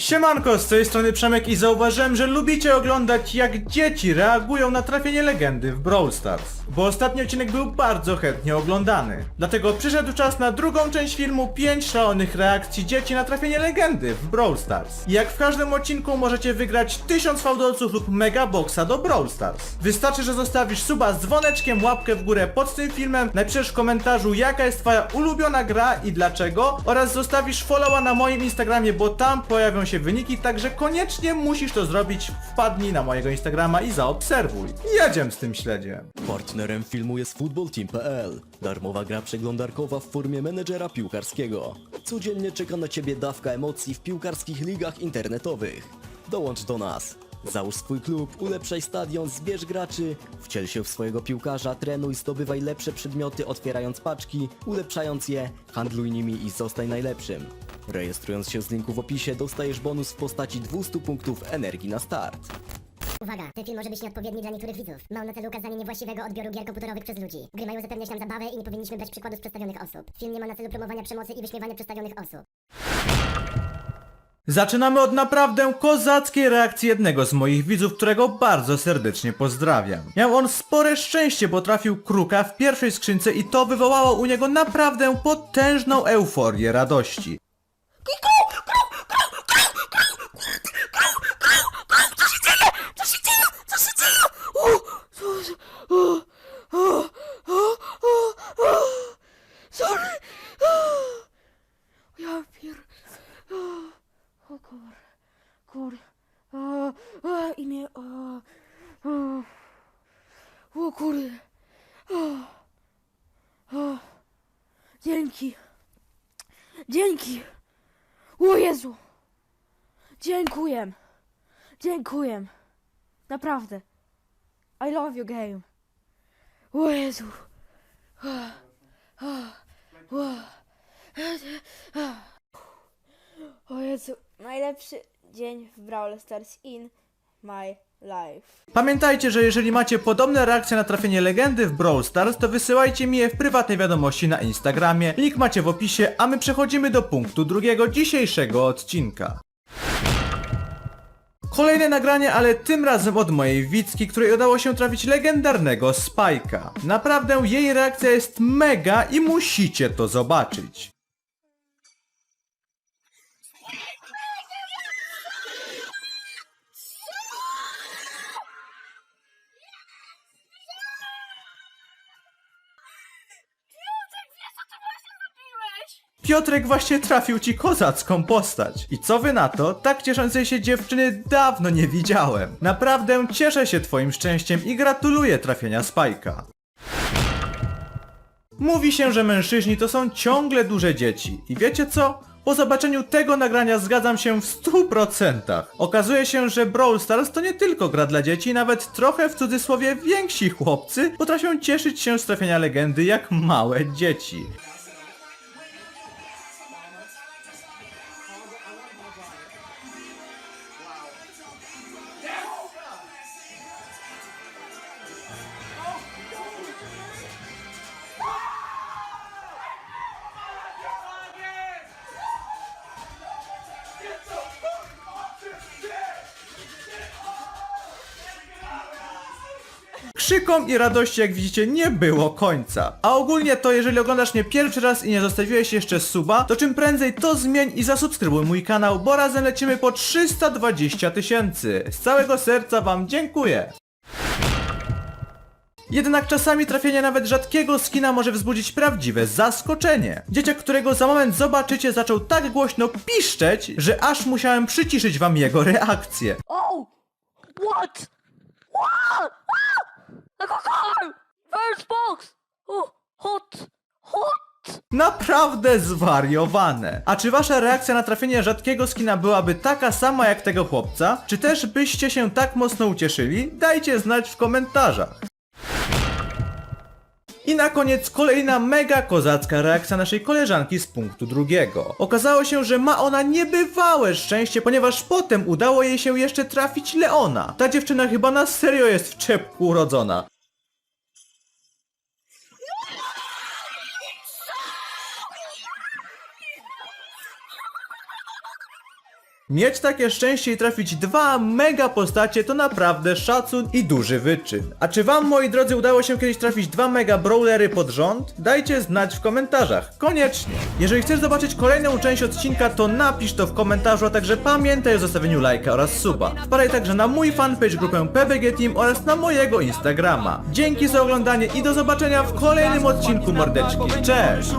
Siemanko, z tej strony Przemek i zauważyłem, że lubicie oglądać jak dzieci reagują na trafienie legendy w Brawl Stars. Bo ostatni odcinek był bardzo chętnie oglądany. Dlatego przyszedł czas na drugą część filmu 5 szalonych reakcji dzieci na trafienie legendy w Brawl Stars. Jak w każdym odcinku możecie wygrać 1000 fałdolców lub megaboxa do Brawl Stars. Wystarczy, że zostawisz suba z dzwoneczkiem, łapkę w górę pod tym filmem, napiszesz w komentarzu jaka jest twoja ulubiona gra i dlaczego oraz zostawisz followa na moim Instagramie, bo tam pojawią się wyniki, także koniecznie musisz to zrobić. Wpadnij na mojego Instagrama i zaobserwuj. Jedziem z tym śledzie. Partnerem filmu jest footballteam.pl. Darmowa gra przeglądarkowa w formie menedżera piłkarskiego. Codziennie czeka na Ciebie dawka emocji w piłkarskich ligach internetowych. Dołącz do nas. Załóż swój klub, ulepszaj stadion, zbierz graczy, wciel się w swojego piłkarza, trenuj, zdobywaj lepsze przedmioty otwierając paczki, ulepszając je, handluj nimi i zostaj najlepszym. Rejestrując się z linku w opisie dostajesz bonus w postaci 200 punktów energii na start. Uwaga, ten film może być nieodpowiedni dla niektórych widzów. Ma on na celu ukazanie niewłaściwego odbioru gier komputerowych przez ludzi. Gry mają zapewniać nam zabawę i nie powinniśmy brać przykładów z przedstawionych osób. Film nie ma na celu promowania przemocy i wyśmiewania przedstawionych osób. Zaczynamy od naprawdę kozackiej reakcji jednego z moich widzów, którego bardzo serdecznie pozdrawiam. Miał on spore szczęście, bo trafił kruka w pierwszej skrzynce i to wywołało u niego naprawdę potężną euforię radości. Co się dzieje? Co się dzieje? O, co się... O, o, o, o, o. Sorry. O, ja pier... O, o kur... Kur... O, o, imię... O, o, o kurde. O, o. Dzięki. Dzięki. O Jezu. Dziękuję. Dziękuję. Naprawdę. I love you game. O Jezu. O Jezu. Najlepszy dzień w Brawl Stars in my life. Pamiętajcie, że jeżeli macie podobne reakcje na trafienie legendy w Brawl Stars, to wysyłajcie mi je w prywatnej wiadomości na Instagramie. Link macie w opisie, a my przechodzimy do punktu drugiego dzisiejszego odcinka. Kolejne nagranie, ale tym razem od mojej Wicki, której udało się trafić legendarnego Spajka. Naprawdę jej reakcja jest mega i musicie to zobaczyć. Piotrek właśnie trafił ci kozacką postać. I co wy na to? Tak cieszącej się dziewczyny dawno nie widziałem. Naprawdę cieszę się twoim szczęściem i gratuluję trafienia Spajka. Mówi się, że mężczyźni to są ciągle duże dzieci. I wiecie co? Po zobaczeniu tego nagrania zgadzam się w 100%. Okazuje się, że Brawl Stars to nie tylko gra dla dzieci, nawet trochę w cudzysłowie więksi chłopcy potrafią cieszyć się z trafienia legendy jak małe dzieci. Krzykom i radości, jak widzicie, nie było końca. A ogólnie to, jeżeli oglądasz mnie pierwszy raz i nie zostawiłeś jeszcze suba, to czym prędzej to zmień i zasubskrybuj mój kanał, bo razem lecimy po 320 tysięcy. Z całego serca wam dziękuję. Jednak czasami trafienie nawet rzadkiego skina może wzbudzić prawdziwe zaskoczenie. Dzieciak, którego za moment zobaczycie, zaczął tak głośno piszczeć, że aż musiałem przyciszyć wam jego reakcję. Oh! What? What? Ah! Like a car! First box! Oh, hot! Hot! Naprawdę zwariowane. A czy wasza reakcja na trafienie rzadkiego skina byłaby taka sama jak tego chłopca? Czy też byście się tak mocno ucieszyli? Dajcie znać w komentarzach. I na koniec kolejna mega kozacka reakcja naszej koleżanki z punktu drugiego. Okazało się, że ma ona niebywałe szczęście, ponieważ potem udało jej się jeszcze trafić Leona. Ta dziewczyna chyba na serio jest w czepku urodzona. Mieć takie szczęście i trafić dwa mega postacie to naprawdę szacun i duży wyczyn. A czy wam moi drodzy udało się kiedyś trafić dwa mega brawlery pod rząd? Dajcie znać w komentarzach, koniecznie. Jeżeli chcesz zobaczyć kolejną część odcinka to napisz to w komentarzu, a także pamiętaj o zostawieniu lajka oraz suba. Wpadaj także na mój fanpage grupę PBG Team oraz na mojego Instagrama. Dzięki za oglądanie i do zobaczenia w kolejnym odcinku mordeczki. Cześć!